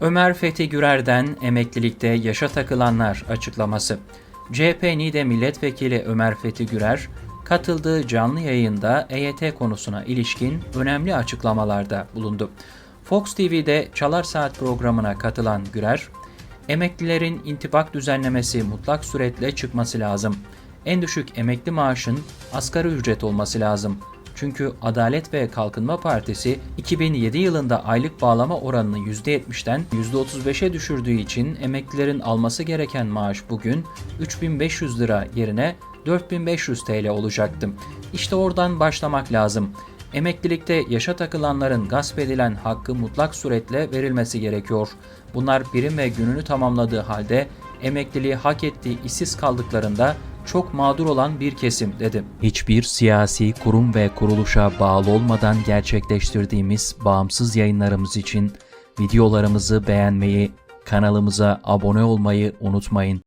Ömer Fethi Gürer'den emeklilikte yaşa takılanlar açıklaması. CHP NİDE Milletvekili Ömer Fethi Gürer, katıldığı canlı yayında EYT konusuna ilişkin önemli açıklamalarda bulundu. Fox TV'de Çalar Saat programına katılan Gürer, emeklilerin intibak düzenlemesi mutlak suretle çıkması lazım. En düşük emekli maaşın asgari ücret olması lazım. Çünkü Adalet ve Kalkınma Partisi 2007 yılında aylık bağlama oranını %70'den %35'e düşürdüğü için emeklilerin alması gereken maaş bugün 3500 lira yerine 4500 TL olacaktı. İşte oradan başlamak lazım. Emeklilikte yaşa takılanların gasp edilen hakkı mutlak suretle verilmesi gerekiyor. Bunlar birim ve gününü tamamladığı halde emekliliği hak ettiği işsiz kaldıklarında çok mağdur olan bir kesim dedi. Hiçbir siyasi kurum ve kuruluşa bağlı olmadan gerçekleştirdiğimiz bağımsız yayınlarımız için videolarımızı beğenmeyi, kanalımıza abone olmayı unutmayın.